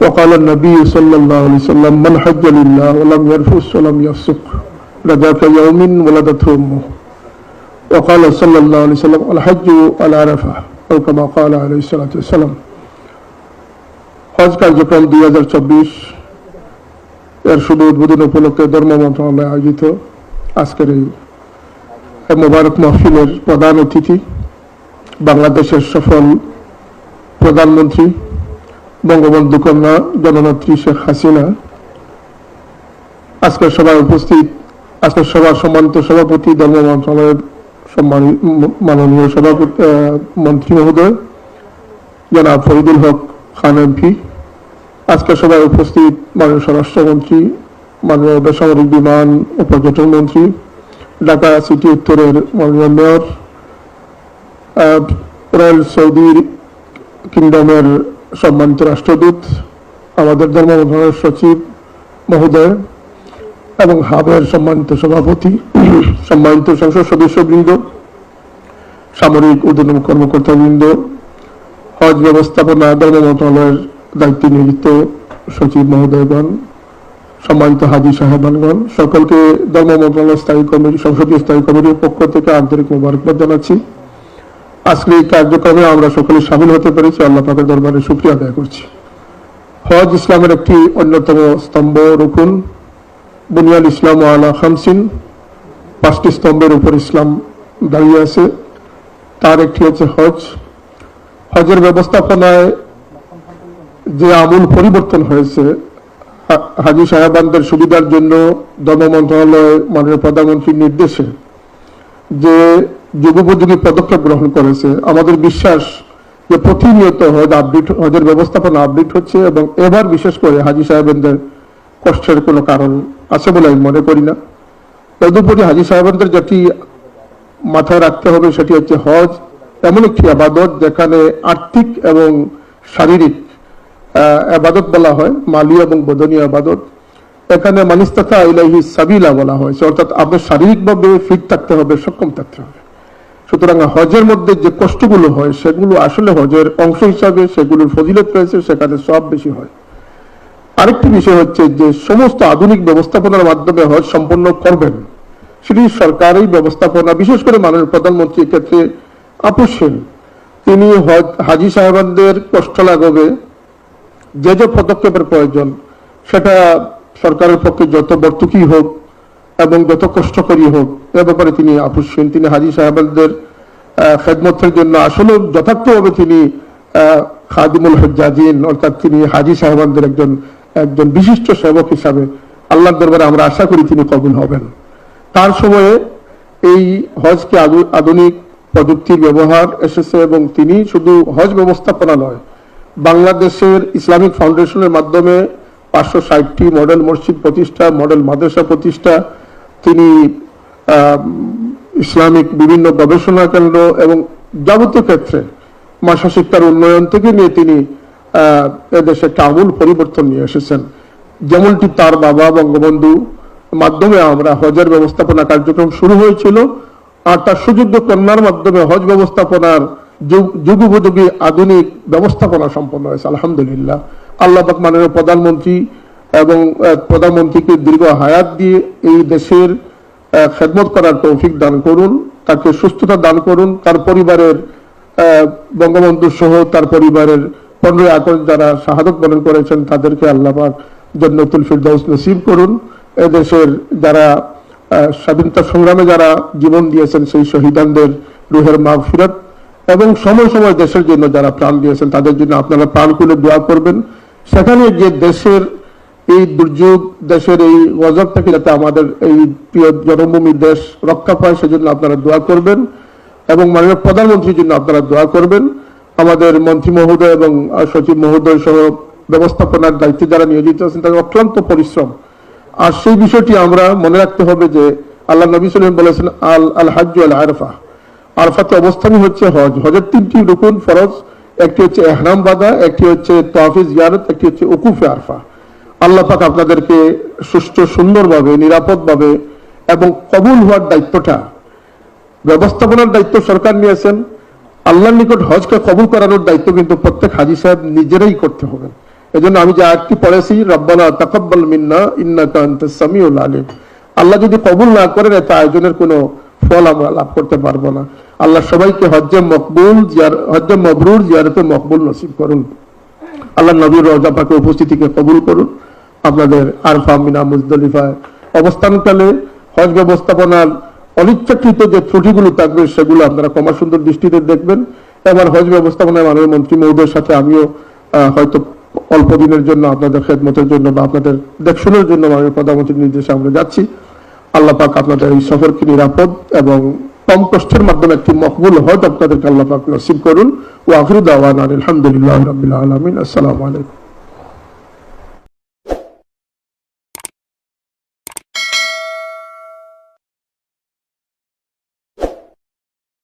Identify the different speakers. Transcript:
Speaker 1: وقال النبي صلى الله عليه وسلم من حج لله ولم يرفث ولم يفسق رجا كيوم ولدته أمه وقال صلى الله عليه وسلم الحج على عرفة أو كما قال عليه الصلاة والسلام হজ কার্যক্রম দুই হাজার চব্বিশ এর শুভ উদ্বোধন উপলক্ষে ধর্ম মন্ত্রণালয় আয়োজিত আজকের এই এই মোবারক মাহফিলের প্রধান অতিথি বাংলাদেশের সফল প্রধানমন্ত্রী বঙ্গবন্ধু কন্যা জননেত্রী শেখ হাসিনা। আজকের সভায় উপস্থিত, আজকের সভার সম্মানিত সভাপতি ধর্ম মন্ত্রণালয়ের সম্মানিত মাননীয় সভাপতি মন্ত্রী মহোদয়, জনাব ফরিদুল হক খান এমপি আজকের সভায় উপস্থিত মাননীয় স্বরাষ্ট্রমন্ত্রী, মাননীয় বেসামরিক বিমান ও পর্যটন মন্ত্রী, ঢাকা সিটি উত্তরের মাননীয় মেয়র রয়্যাল সৌদি কিংডমের সম্মানিত রাষ্ট্রদূত, আমাদের ধর্ম মন্ত্রণালয়ের সচিব মহোদয় এবং হাবের সম্মানিত সভাপতি, সম্মানিত সংসদ সদস্যবৃন্দ, সামরিক উদ্যোগ কর্মকর্তাবৃন্দ, হজ ব্যবস্থাপনা ধর্ম মন্ত্রণালয়ের দায়িত্বে নিয়োজিত সচিব মহোদয়গণ, সম্মানিত হাজি সাহেবানগণ, সকলকে ধর্ম মন্ত্রণালয় স্থায়ী কমিটি, সংসদীয় স্থায়ী কমিটির পক্ষ থেকে আন্তরিক মোবারকবাদ জানাচ্ছি। আজকে এই কার্যক্রমে আমরা সকলে সামিল হতে পেরেছি। আল্লাহ পাকের দরবারে শুক্রিয়া আদায় করছি। হজ ইসলামের একটি অন্যতম স্তম্ভ রুকুন। বুনিয়াল ইসলাম আলা খামসিন। পাঁচটি স্তম্ভের উপর ইসলাম দাঁড়িয়ে আছে। তার একটি হচ্ছে হজ। হজের ব্যবস্থাপনায় যে আমূল পরিবর্তন হয়েছে হাজি সাহেবানদের সুবিধার জন্য ধর্ম মন্ত্রণালয়, মাননীয় প্রধানমন্ত্রীর নির্দেশে যে যুগোপযোগী পদক্ষেপ গ্রহণ করেছে। আমাদের বিশ্বাস যে প্রতিনিয়ত হজ আপডেট হজের ব্যবস্থাপনা আপডেট হচ্ছে এবং এবার বিশেষ করে হাজি সাহেবদের কষ্টের কোনো কারণ আছে বলে আমি মনে করি না। তদুপরি হাজি সাহেবদের যেটি মাথায় রাখতে হবে সেটি হচ্ছে হজ, এমন একটি আবাদত যেখানে আর্থিক এবং শারীরিক আবাদত বলা হয় মালি এবং বদনীয় আবাদত। এখানে মানিস্তাথা ইলাহি সাবিলা বলা হয়েছে অর্থাৎ আপনার শারীরিকভাবে ফিট থাকতে হবে, সক্ষম থাকতে হবে। সুতরাং হজের মধ্যে যে কষ্টগুলো হয়, সেগুলো আসলে হজের অংশ হিসাবে, সেগুলোর ফজিলত রয়েছে, সেখানে সব বেশি হয়। আরেকটি বিষয় হচ্ছে যে, সমস্ত আধুনিক ব্যবস্থাপনার মাধ্যমে হজ সম্পন্ন করবেন। সেটি সরকারি ব্যবস্থাপনা, বিশেষ করে মাননীয় প্রধানমন্ত্রী ক্ষেত্রে আপোষহীন তিনি হজ, হাজি সাহেবানদের কষ্ট লাগবে যে যে পদক্ষেপের প্রয়োজন, সেটা সরকারের পক্ষে যত বর্তুকি হোক এবং যত কষ্টকরী হোক, এ ব্যাপারে তিনি আপোষহীন তিনি হাজি সাহেবদের খেদমতের জন্য আসলে যথার্থভাবে তিনি খাদিমুল হজ্জাজিন, অর্থাৎ তিনি হাজি সাহেবানদের একজন একজন বিশিষ্ট সেবক হিসাবে আল্লাহর দরবারে আমরা আশা করি তিনি কবুল হবেন। তার সময়ে এই হজকে আধু- আধুনিক প্রযুক্তির ব্যবহার এসেছে এবং তিনি শুধু হজ ব্যবস্থাপনা নয়, বাংলাদেশের ইসলামিক ফাউন্ডেশনের মাধ্যমে পাঁচশো ষাটটি মডেল মসজিদ প্রতিষ্ঠা মডেল মাদ্রাসা প্রতিষ্ঠা তিনি ইসলামিক বিভিন্ন গবেষণা কেন্দ্র এবং যাবতীয় ক্ষেত্রে মাসা শিক্ষার উন্নয়ন থেকে নিয়ে তিনি এদেশে একটা আমূল পরিবর্তন নিয়ে এসেছেন। যেমনটি তার বাবা বঙ্গবন্ধু মাধ্যমে আমরা হজের ব্যবস্থাপনা কার্যক্রম শুরু হয়েছিল আর তার সুযোগ্য কন্যার মাধ্যমে হজ ব্যবস্থাপনার যুগ, যুগোপযোগী আধুনিক ব্যবস্থাপনা সম্পন্ন হয়েছে, আলহামদুলিল্লাহ। আল্লাহ পাক মাননীয় প্রধানমন্ত্রী এবং প্রধানমন্ত্রীকে দীর্ঘ হায়াত দিয়ে এই দেশের খেদমত করার তৌফিক দান করুন, তাকে সুস্থতা দান করুন, তার পরিবারের বঙ্গবন্ধু সহ তার পরিবারের পনেরোই আগস্ট যারা শাহাদত বরণ করেছেন, তাদেরকে আল্লাহ পাক জন্নতুল ফিরদাউস নসিব করুন। এদেশের যারা স্বাধীনতা সংগ্রামে যারা জীবন দিয়েছেন, সেই শহীদানদের রুহের মাগ ফিরত এবং সময় সময় দেশের জন্য যারা প্রাণ দিয়েছেন, তাদের জন্য আপনারা প্রাণ খুলে দোয়া করবেন। সেখানে যে দেশের এই দুর্যোগ দেশের এই গজব থেকে যাতে আমাদের এই প্রিয় জন্মভূমি দেশ রক্ষা পায়, সেজন্য আপনারা দোয়া করবেন। এবং মাননীয় প্রধানমন্ত্রীর জন্য আপনারা দোয়া করবেন। আমাদের মন্ত্রী মহোদয় এবং সচিব মহোদয় সহ ব্যবস্থাপনার দায়িত্বে যারা নিয়োজিত আছেন, তাদের অক্লান্ত পরিশ্রম। আর সেই বিষয়টি আমরা মনে রাখতে হবে যে আল্লাহ নবী সাল্লাম বলেছেন, আল আল হাজ আল আরফা। আরফাতে অবস্থানই হচ্ছে হজ। হজের তিনটি রুকুন ফরজ, একটি হচ্ছে এহরাম বাদা একটি হচ্ছে তোয়াফিজ জিয়ারত, একটি হচ্ছে উকুফে আরফা। আল্লাহ পাক আপনাদেরকে সুষ্ঠু, সুন্দরভাবে, নিরাপদভাবে এবং কবুল হওয়ার দায়িত্বটা, ব্যবস্থাপনার দায়িত্ব সরকার নিয়েছেন। আল্লাহর নিকট হজকে কবুল করানোর দায়িত্ব কিন্তু প্রত্যেক হাজি সাহেব নিজেরাই করতে হবে। এজন্য আমি যে আয়াতটি পড়েছি, রব্বানা তাকাব্বাল মিন্না, ইন্নাকা আনতাস সামিউল আলিম। আল্লাহ যদি কবুল না করেন, এতে আয়োজনের কোনো ফল আমরা লাভ করতে পারব না। আল্লাহ সবাইকে হজ্জে মকবুল জিয়ার, হজ্জে মবরুর জিয়ারতে মকবুল নসিব করুন। আল্লাহ নবীর রজা পাকে উপস্থিতিকে কবুল করুন। আপনাদের আরফা মিনা মুজদলিফায় অবস্থানকালে হজ ব্যবস্থাপনার অনিচ্ছাকৃত যে ত্রুটিগুলো থাকবে, সেগুলো আপনারা কমা সুন্দর দৃষ্টিতে দেখবেন। এবার হজ ব্যবস্থাপনায় মাননীয় মন্ত্রী মহোদয়ের সাথে আমিও হয়তো অল্প দিনের জন্য আপনাদের খেদমতের জন্য বা আপনাদের দেখশনের জন্য মাননীয় প্রধানমন্ত্রীর নির্দেশে আমরা যাচ্ছি। আল্লাহ পাক আপনাদের এই সফরকে নিরাপদ এবং কম কষ্টের মাধ্যমে একটি মকবুল হজ আপনাদেরকে আল্লাহ পাক নসিব করুন। ও আফরুদ আওয়ান আলহামদুলিল্লাহ রবিল আলমিন। আসসালামু আলাইকুম।